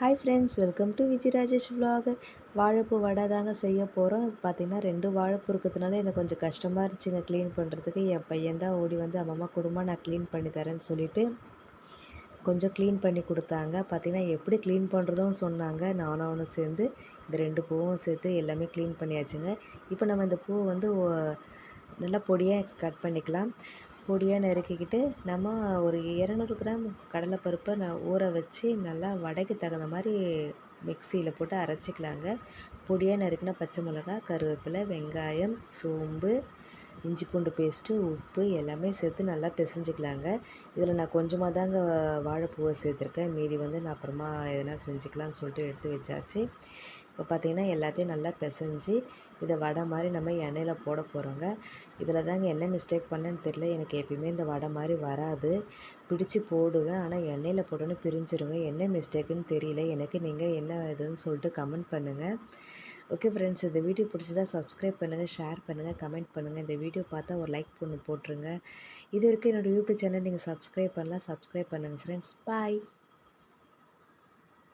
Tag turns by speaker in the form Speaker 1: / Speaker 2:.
Speaker 1: Hi friends welcome to Vijay Rajesh vlog வாழைப்பூ வடை தாங்க செய்ய போகிறோம் பார்த்தீங்கன்னா ரெண்டு வாழைப்பூ இருக்கிறதுனால எனக்கு கொஞ்சம் கஷ்டமாக இருந்துச்சுங்க க்ளீன் பண்ணுறதுக்கு என் பையன் தான் ஓடி வந்து அம்மா குடும்பம் நான் க்ளீன் பண்ணி தரேன்னு சொல்லிட்டு கொஞ்சம் க்ளீன் பண்ணி கொடுத்தாங்க. பார்த்தீங்கன்னா எப்படி க்ளீன் பண்ணுறதும் சொன்னாங்க. நானும் அவனும் சேர்ந்து இந்த ரெண்டு பூவும் சேர்த்து எல்லாமே க்ளீன் பண்ணியாச்சுங்க. இப்போ நம்ம இந்த பூ வந்து நல்லா பொடியாக கட் பண்ணிக்கலாம். பொடியாக நறுக்கிக்கிட்டு நம்ம ஒரு இரநூறு கிராம் கடலைப்பருப்பை நான் ஊற வச்சு நல்லா வடைக்கு தகுந்த மாதிரி மிக்சியில் போட்டு அரைச்சிக்கலாங்க. பொடியாக நறுக்கின பச்சை மிளகா கருவேப்பிலை வெங்காயம் சோம்பு இஞ்சி பூண்டு பேஸ்ட்டு உப்பு எல்லாமே சேர்த்து நல்லா பிசைஞ்சிக்கலாங்க. இதில் நான் கொஞ்சமாக தாங்க வாழைப்பூவை சேர்த்துருக்கேன். மீதி வந்து நான் அப்புறமா எதனா செஞ்சுக்கலாம்னு சொல்லிட்டு எடுத்து வச்சாச்சு. இப்போ பார்த்தீங்கன்னா எல்லாத்தையும் நல்லா பிசைஞ்சு இதை வடை மாதிரி நம்ம எண்ணெயில் போட போகிறோங்க இதில் தாங்க என்ன மிஸ்டேக் பண்ணேன்னு தெரில எனக்கு எப்பயுமே இந்த வடை மாதிரி வராது. பிடிச்சு போடுவேன். ஆனால் எண்ணெயில் போட்டோன்னே பிரிஞ்சிருங்க. என்ன மிஸ்டேக்குன்னு தெரியல. எனக்கு நீங்கள் என்ன இதுன்னு சொல்லிட்டு கமெண்ட் பண்ணுங்கள் ஓகே ஃப்ரெண்ட்ஸ் இந்த வீடியோ பிடிச்சதா சப்ஸ்கிரைப் பண்ணுங்கள் ஷேர் பண்ணுங்கள் கமெண்ட் பண்ணுங்கள் இந்த வீடியோ பார்த்தா ஒரு லைக் பண்ணு போட்டுருங்க. இது வரைக்கும் என்னோடய யூடியூப் சேனல் நீங்கள் சப்ஸ்கிரைப் பண்ணலாம். சப்ஸ்கிரைப் பண்ணுங்கள் ஃப்ரெண்ட்ஸ் பாய்